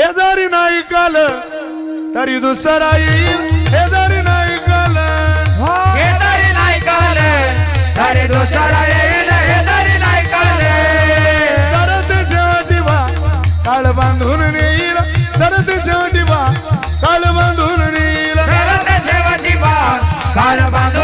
हे जरी नाही काल तरी दुसरा येईल. हे जरी नाही काल हे जरी नाही कळले तरी दुसरा येईल. हे जरी नाही कळले. सरत शेवटी बा काळ बांधून नेईल. सरत शेवटी बा काळ बांधून नेईल. सरत शेवटी बाग काळ बांधून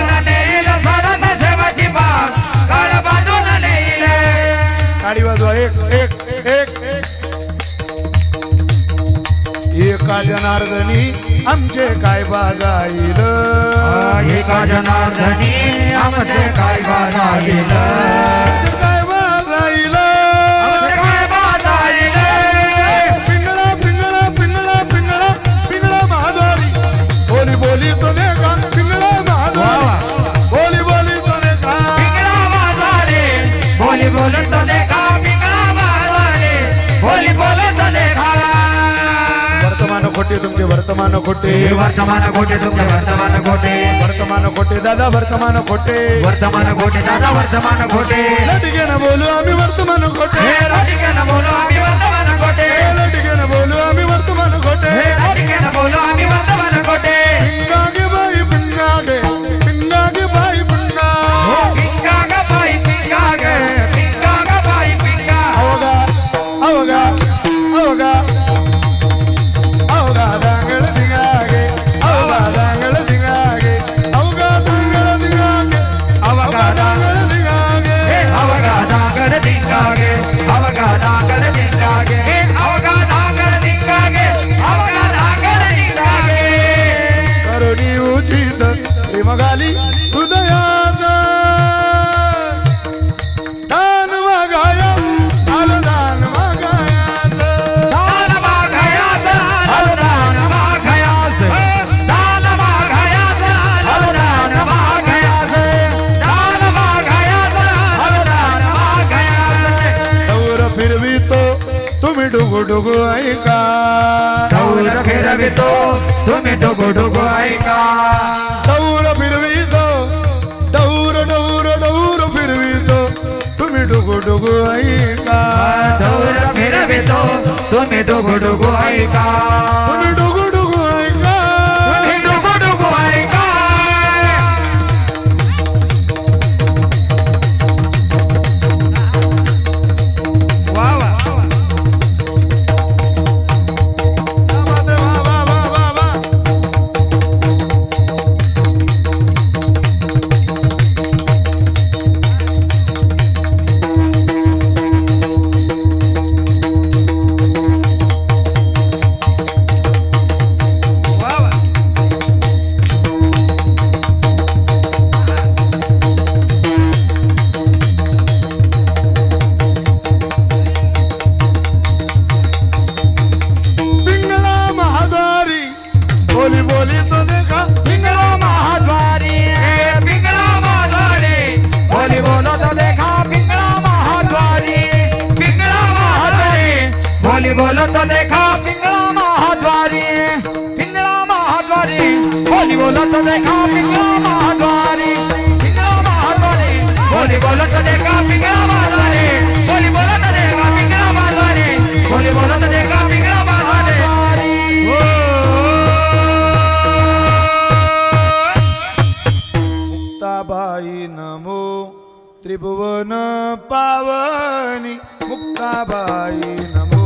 एका जनार्दनी आमचे काय बाजाईल एका जनार्दनी आमचे काय बाजाईल వర్తమాన కొట్టే. వర్తమాన కోటే దుఃఖ వర్తమాన కోటే వర్తమాన కోటే దాదా వర్తమాన కోటే వర్తమాన కోటే దాదా వర్తమాన కోటే నటిగన బోలు ఆమె వర్తమాన కోటే నటిగన బోలు ఆమె వర్తమాన फिरवितो तुम्ही ढोगो ढोगो ऐका. डौर फिरवितो डौर डौर डौर फिरवितो तुम्ही ढोगो ढोगो ऐका. डौर फिरवितो तुम्ही ढोगो ढोगो ऐका. तुम्ही बोली बोलो तो देखो पिंगला महाद्वारी पिंगला महाद्वारी. बोली बोलो तो देखो पिंगला महाद्वारी पिंगला महाद्वारी. बोली बोलो तो देखो पिंगला महाद्वारी. बोली बोलो तो देखो पिंगला महाद्वारी. बोली बोलो तो देखो पिंगला महाद्वारी. मुक्ताबाई नमो त्रिभुवन पावनी मुक्ताबाई नमो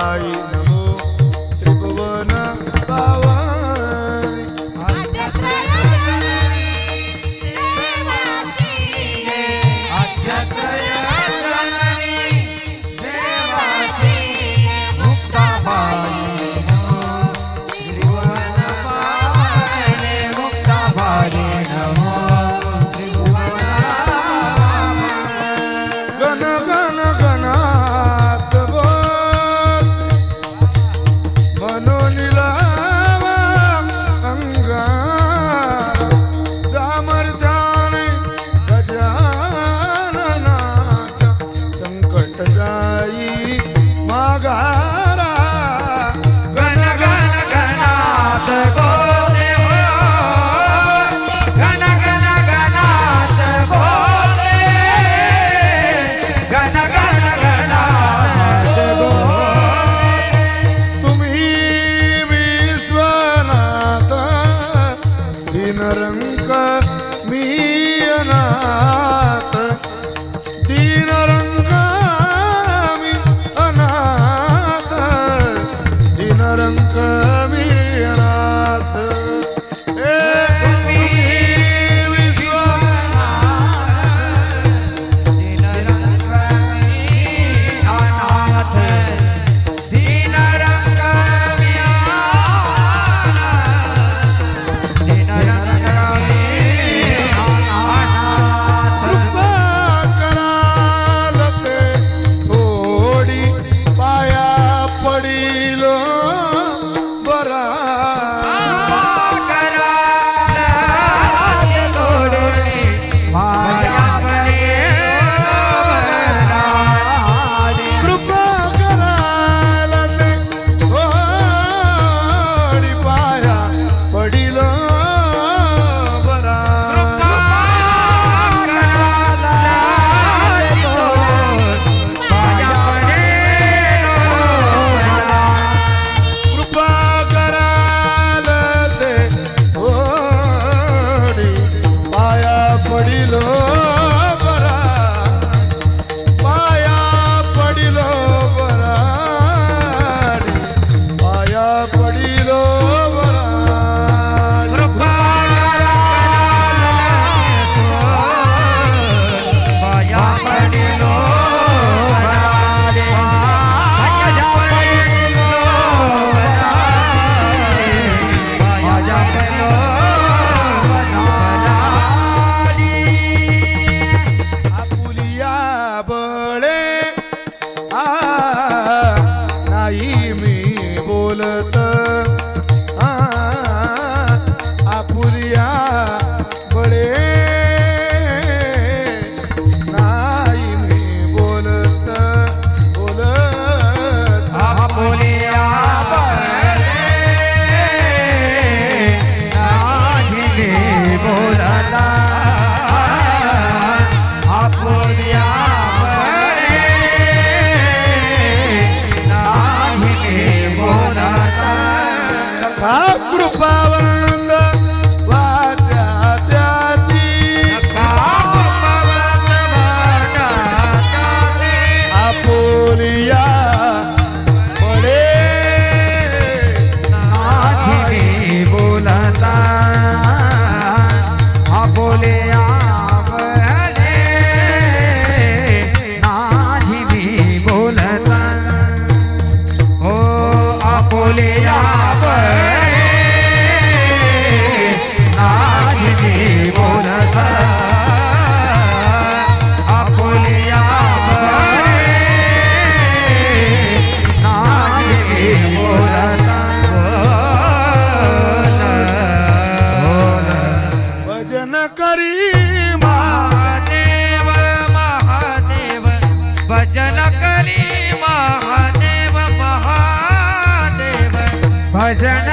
পাই না Shankarankar bailó. दर्शन करी महादेव महादेव भजन करी महादेव महादेव भजन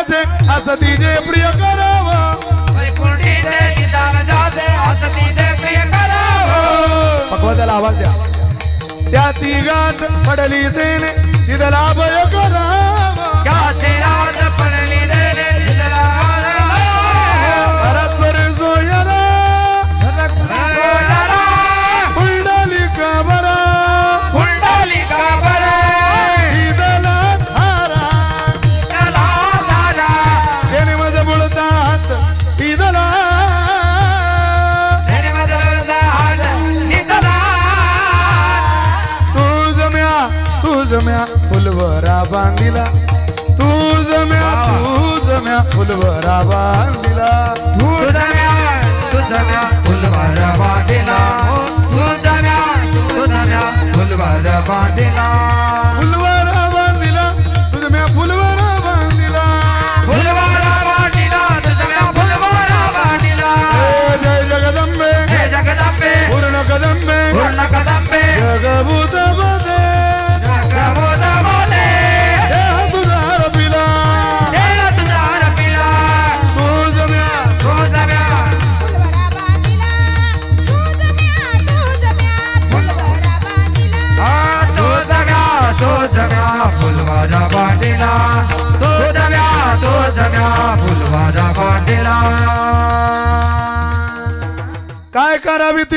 जाते ज्याचे असं तिचे प्रिय करावं. वैकुंठीचे भगवताला आवाज द्या. त्या तिघात पडली तेने तिथं लाभय करा. फुलवरा बांधिला.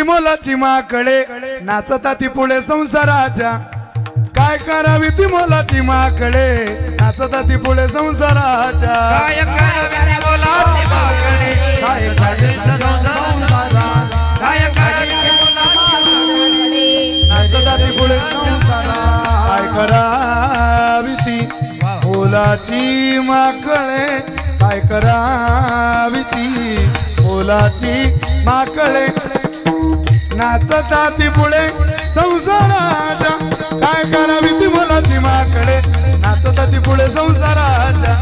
मोलाची माकडे. नाचता ती पुढे संसाराच्या. काय करावी ती मोलाची माकडे? नाचता ती पुढे संसाराच्या. काय करावे काय करावे काय करावे नाचता ती पुढे संसारा काय करावी ती मोलाची माकडे? काय करावी ती मोलाची माकडे? नाचता ती पुढे संसाराच्या. काय करावी ती मला ती माकडे? नाचता ती पुढे संसाराच्या.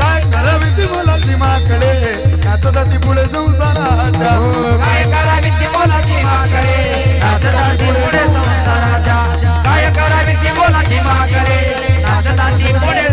काय करावी ती मला ती माकडे? नाचता ती पुढे संसाराच्या. काय करावी ती मला ती माकडे? नाचता ती पुढे संसाराच्या. काय करावी ती मला ती माकडे? नाचता ती पुढे